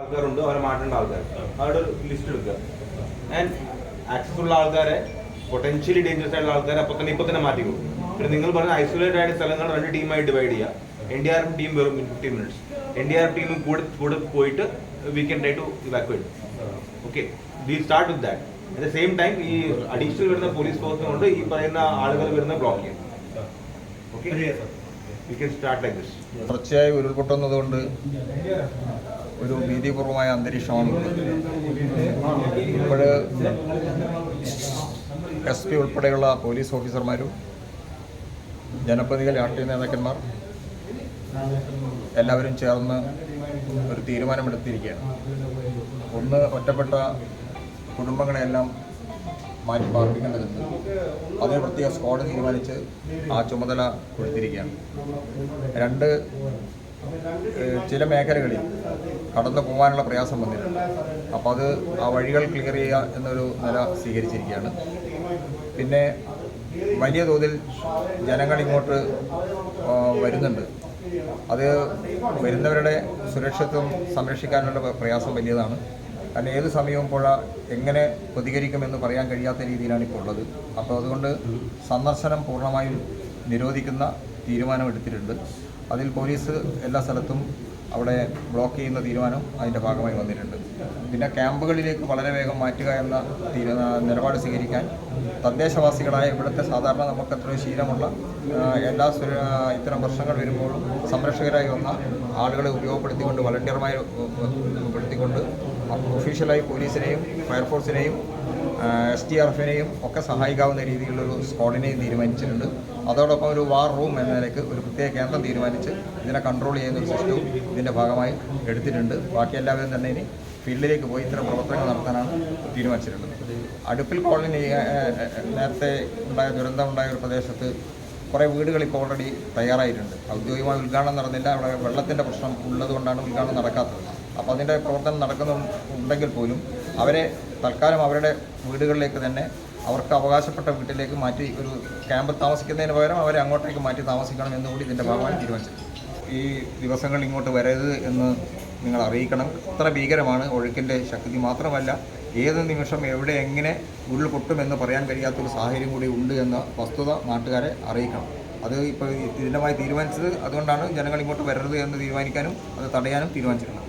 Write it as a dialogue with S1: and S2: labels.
S1: ആൾക്കാരുണ്ട് അവരെ മാറ്റേണ്ട ആൾക്കാർ അവരുടെ ലിസ്റ്റ് എടുക്കുക. ആൻഡ് ആക്സസ് ഉള്ള ആൾക്കാരെ പൊട്ടൻഷ്യലി ഡേഞ്ചറസ് ആയിട്ടുള്ള ആൾക്കാരെ അപ്പൊ തന്നെ ഇപ്പൊ തന്നെ മാറ്റിക്കും പിന്നെ നിങ്ങൾ പറഞ്ഞ ഐസൊലേറ്റഡ് ആയിട്ട് സ്ഥലങ്ങൾ രണ്ട് ടീമായി ഡിവൈഡ് ചെയ്യുക. N D R F team വെറും fifteen minutes N D R F ടീമും കൂടെ കൂടെ പോയിട്ട് we can try to evacuate okay we start with that at the same time ഈ അഡീഷണൽ വരുന്ന പോലീസ് ഫോഴ്സിനെ കൊണ്ട് ഈ പറയുന്ന ആളുകൾ വരുന്ന ബ്ലോക്ക് ചെയ്യും. Okay we can start like this
S2: തുടർച്ചയായി ഉരുൾപൊട്ടുന്നതുകൊണ്ട് ഒരു ഭീതിപൂർവമായ അന്തരീക്ഷമാണ് ഇപ്പോൾ എസ് പി ഉൾപ്പെടെയുള്ള പോലീസ് ഓഫീസർമാരും ജനപ്രതിനിധികൾ രാഷ്ട്രീയ നേതാക്കന്മാർ എല്ലാവരും ചേർന്ന് ഒരു തീരുമാനമെടുത്തിരിക്കുകയാണ്. ഒന്ന് ഒറ്റപ്പെട്ട കുടുംബങ്ങളെല്ലാം മാറ്റി പാർപ്പിക്കേണ്ടതുണ്ട് അതിന് പ്രത്യേക സ്ക്വാഡ് തീരുമാനിച്ച് ആ ചുമതല കൊടുത്തിരിക്കുകയാണ്. രണ്ട് ചില മേഖലകളിൽ കടന്നു പോകാനുള്ള പ്രയാസം വന്നിട്ടുണ്ട് അപ്പോൾ അത് ആ വഴികൾ ക്ലിയർ ചെയ്യുക എന്നൊരു നില സ്വീകരിച്ചിരിക്കുകയാണ്. പിന്നെ വലിയ തോതിൽ ജനങ്ങൾ ഇങ്ങോട്ട് വരുന്നുണ്ട്. അത് വരുന്നവരുടെ സുരക്ഷിതത്വം സംരക്ഷിക്കാനുള്ള പ്ര- പ്രയാസം വലിയതാണ്. കാരണം ഏത് സമയവും പുഴ എങ്ങനെ പ്രതികരിക്കുമെന്ന് പറയാൻ കഴിയാത്ത രീതിയിലാണ് ഇപ്പോൾ ഉള്ളത്. അപ്പോൾ അതുകൊണ്ട് സന്ദർശനം പൂർണമായും നിരോധിക്കുന്ന തീരുമാനമെടുത്തിട്ടുണ്ട് അതിൽ പോലീസ് എല്ലാ സ്ഥലത്തും അവിടെ ബ്ലോക്ക് ചെയ്യുന്ന തീരുമാനം അതിന്റെ ഭാഗമായി വന്നിട്ടുണ്ട്. പിന്നെ ക്യാമ്പുകളിലേക്ക് വളരെ വേഗം മാറ്റുക എന്ന നിലപാട് സ്വീകരിക്കാൻ തദ്ദേശവാസികളായ ഇവിടുത്തെ സാധാരണ നമുക്ക് എത്രയോ ശീലമുള്ള എല്ലാ ഇത്തരം പ്രശ്നങ്ങൾ വരുമ്പോഴും സംരക്ഷകരായി വന്ന ആളുകളെ ഉപയോഗപ്പെടുത്തിക്കൊണ്ട് വളണ്ടിയർമായി ഉൾപ്പെടുത്തിക്കൊണ്ട് ഒഫീഷ്യലായി പോലീസിനെയും ഫയർഫോഴ്സിനെയും എസ് ടി എഫിനെയും ഒക്കെ സഹായിക്കാവുന്ന രീതിയിലുള്ളൊരു സ്ക്വാഡിനെയും തീരുമാനിച്ചിട്ടുണ്ട്. അതോടൊപ്പം ഒരു വാർ റൂം എന്ന നിലയ്ക്ക് ഒരു പ്രത്യേക കേന്ദ്രം തീരുമാനിച്ച് ഇതിനെ കൺട്രോൾ ചെയ്യുന്ന ഒരു സിസ്റ്റവും ഇതിന്റെ ഭാഗമായി എടുത്തിട്ടുണ്ട്. ബാക്കി എല്ലാവരും തന്നെ ഇനി ഫീൽഡിലേക്ക് പോയി ഇത്തരം പ്രവർത്തനങ്ങൾ നടത്താനാണ് തീരുമാനിച്ചിട്ടുള്ളത്. അടുപ്പിൽ കോളനി നേരത്തെ ഉണ്ടായ ദുരന്തം ഉണ്ടായ ഒരു പ്രദേശത്ത് കുറേ വീടുകൾ ഇപ്പോൾ ഓൾറെഡി തയ്യാറായിട്ടുണ്ട്. ഔദ്യോഗികമായി ഉദ്ഘാടനം നടന്നില്ല. അവിടെ വെള്ളത്തിന്റെ പ്രശ്നം ഉള്ളതുകൊണ്ടാണ് ഉദ്ഘാടനം നടക്കാത്തത്. അപ്പോൾ അതിന്റെ പ്രവർത്തനം നടക്കുന്നുണ്ടെങ്കിൽ പോലും അവരെ തൽക്കാലം അവരുടെ വീടുകളിലേക്ക് തന്നെ അവർക്ക് അവകാശപ്പെട്ട വീട്ടിലേക്ക് മാറ്റി ഒരു ക്യാമ്പിൽ താമസിക്കുന്നതിന് പകരം അവരെ അങ്ങോട്ടേക്ക് മാറ്റി താമസിക്കണം എന്നുകൂടി ഇതിന്റെ ഭാഗമായി തീരുമാനിച്ചത് ഈ ദിവസങ്ങൾ ഇങ്ങോട്ട് വരരുത് എന്ന് നിങ്ങൾ അറിയിക്കണം. ഇത്ര ഭീകരമാണ് ഒഴുക്കിന്റെ ശക്തി മാത്രമല്ല ഏത് നിമിഷം എവിടെ എങ്ങനെ ഉരുൾ പൊട്ടുമെന്ന് പറയാൻ കഴിയാത്തൊരു സാഹചര്യം കൂടി ഉണ്ട് എന്ന വസ്തുത നാട്ടുകാരെ അറിയിക്കണം. അത് ഇപ്പോൾ ഇതിന്റെമായി തീരുമാനിച്ചത് അതുകൊണ്ടാണ് ജനങ്ങൾ ഇങ്ങോട്ട് വരരുത് എന്ന് തീരുമാനിക്കാനും അത് തടയാനും തീരുമാനിച്ചിട്ടുള്ളത്.